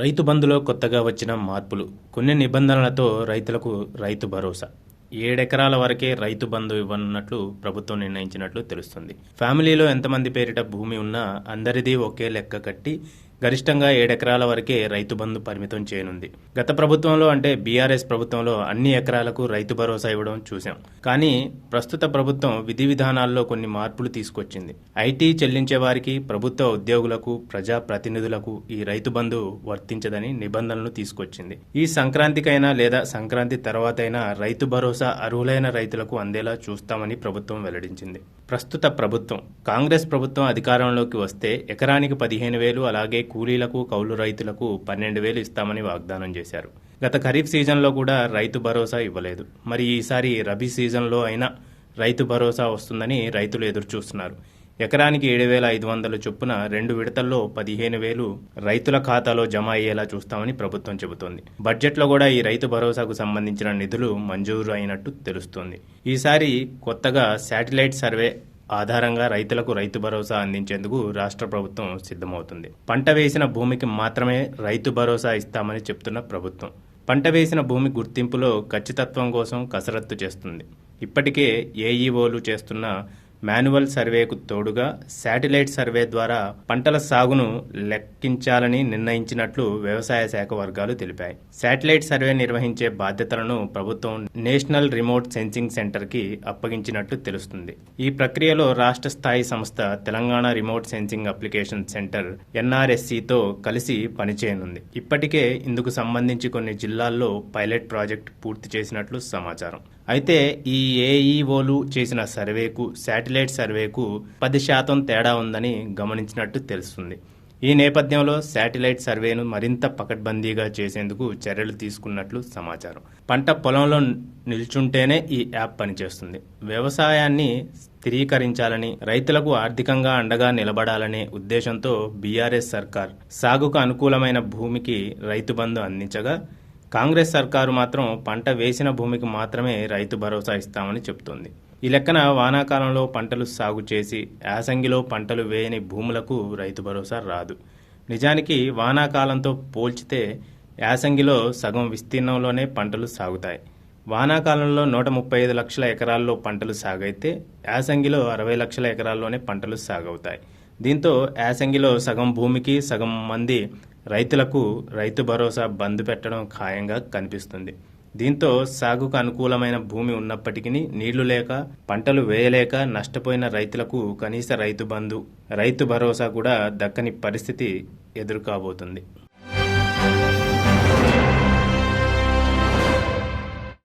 రైతు బంధులో కొత్తగా వచ్చిన మార్పులు. కొన్ని నిబంధనలతో రైతులకు రైతు భరోసా. ఏడెకరాల వరకే రైతు బంధు ఇవ్వనున్నట్లు ప్రభుత్వం నిర్ణయించినట్లు తెలుస్తుంది. ఫ్యామిలీలో ఎంతమంది పేరిట భూమి ఉన్నా అందరిది ఒకే లెక్క కట్టి గరిష్టంగా ఏడెకరాల వరకే రైతు బంధు పరిమితం చేయనుంది. గత ప్రభుత్వంలో అంటే బీఆర్ఎస్ ప్రభుత్వంలో అన్ని ఎకరాలకు రైతు భరోసా ఇవ్వడం చూశాం. కానీ ప్రస్తుత ప్రభుత్వం విధి విధానాల్లో కొన్ని మార్పులు తీసుకొచ్చింది. ఐటీ చెల్లించే వారికి ప్రభుత్వ ఉద్యోగులకు ప్రజా ప్రతినిధులకు ఈ రైతు బంధు వర్తించదని నిబంధనలు తీసుకొచ్చింది. ఈ సంక్రాంతికైనా లేదా సంక్రాంతి తర్వాతైనా రైతు భరోసా అర్హులైన రైతులకు అందేలా చూస్తామని ప్రభుత్వం వెల్లడించింది. ప్రస్తుత ప్రభుత్వం కాంగ్రెస్ ప్రభుత్వం అధికారంలోకి వస్తే ఎకరానికి పదిహేను వేలు అలాగే కూలీలకు కౌలు రైతులకు పన్నెండు వేలు ఇస్తామని వాగ్దానం చేశారు. గత ఖరీఫ్ సీజన్లో కూడా రైతు భరోసా ఇవ్వలేదు. మరి ఈసారి రబీ సీజన్లో అయినా రైతు భరోసా వస్తుందని రైతులు ఎదురుచూస్తున్నారు. ఎకరానికి ఏడు వేల ఐదు వందల చొప్పున రెండు విడతల్లో పదిహేను వేలు రైతుల ఖాతాలో జమ అయ్యేలా చూస్తామని ప్రభుత్వం చెబుతోంది. బడ్జెట్లో కూడా ఈ రైతు భరోసాకు సంబంధించిన నిధులు మంజూరు అయినట్టు తెలుస్తోంది. ఈసారి కొత్తగా శాటిలైట్ సర్వే ఆధారంగా రైతులకు రైతు భరోసా అందించేందుకు రాష్ట్ర ప్రభుత్వం సిద్ధమవుతుంది. పంట వేసిన భూమికి మాత్రమే రైతు భరోసా ఇస్తామని చెప్తున్న ప్రభుత్వం. పంట వేసిన భూమి గుర్తింపులో ఖచ్చితత్వం కోసం కసరత్తు చేస్తుంది. ఇప్పటికే ఏఈఓలు చేస్తున్న మాన్యువల్ సర్వేకు తోడుగా శాటిలైట్ సర్వే ద్వారా పంటల సాగును లెక్కించాలని నిర్ణయించినట్లు వ్యవసాయ శాఖ వర్గాలు తెలిపాయి. శాటిలైట్ సర్వే నిర్వహించే బాధ్యతలను ప్రభుత్వం నేషనల్ రిమోట్ సెన్సింగ్ సెంటర్కి అప్పగించినట్లు తెలుస్తుంది. ఈ ప్రక్రియలో రాష్ట్ర స్థాయి సంస్థ Telangana remote sensing application centre ఎన్ఆర్ఎస్సితో కలిసి పనిచేయనుంది. ఇప్పటికే ఇందుకు సంబంధించి కొన్ని జిల్లాల్లో పైలట్ ప్రాజెక్ట్ పూర్తి చేసినట్లు సమాచారం. అయితే ఈ ఏఈఓలు చేసిన సర్వేకు శాటిలైట్ సర్వేకు పది శాతం తేడా ఉందని గమనించినట్టు తెలుస్తుంది. ఈ నేపథ్యంలో శాటిలైట్ సర్వేను మరింత పకడ్బందీగా చేసేందుకు చర్యలు తీసుకున్నట్లు సమాచారం. పంట పొలంలో నిల్చుంటేనే ఈ యాప్ పనిచేస్తుంది. వ్యవసాయాన్ని స్థిరీకరించాలని రైతులకు ఆర్థికంగా అండగా నిలబడాలనే ఉద్దేశంతో బీఆర్ఎస్ సర్కార్ సాగుకు అనుకూలమైన భూమికి రైతు బంధు అందించగా కాంగ్రెస్ సర్కారు మాత్రం పంట వేసిన భూమికి మాత్రమే రైతు భరోసా ఇస్తామని చెబుతోంది ఈ లెక్కన వానాకాలంలో పంటలు సాగు చేసి యాసంగిలో పంటలు వేయని భూములకు రైతు భరోసా రాదు. నిజానికి వానాకాలంతో పోల్చితే యాసంగిలో సగం విస్తీర్ణంలోనే పంటలు సాగుతాయి. వానాకాలంలో నూట ముప్పై ఐదు లక్షల ఎకరాల్లో పంటలు సాగైతే యాసంగిలో అరవై లక్షల ఎకరాల్లోనే పంటలు సాగవుతాయి. దీంతో యాసంగిలో సగం భూమికి సగం మంది రైతులకు రైతు భరోసా బంద్ పెట్టడం ఖాయంగా కనిపిస్తుంది. దీంతో సాగుకు అనుకూలమైన భూమి ఉన్నప్పటికీ నీళ్ళు లేక పంటలు వేయలేక నష్టపోయిన రైతులకు కనీస రైతు బంధు రైతు భరోసా కూడా దక్కని పరిస్థితి ఎదురుకాబోతుంది.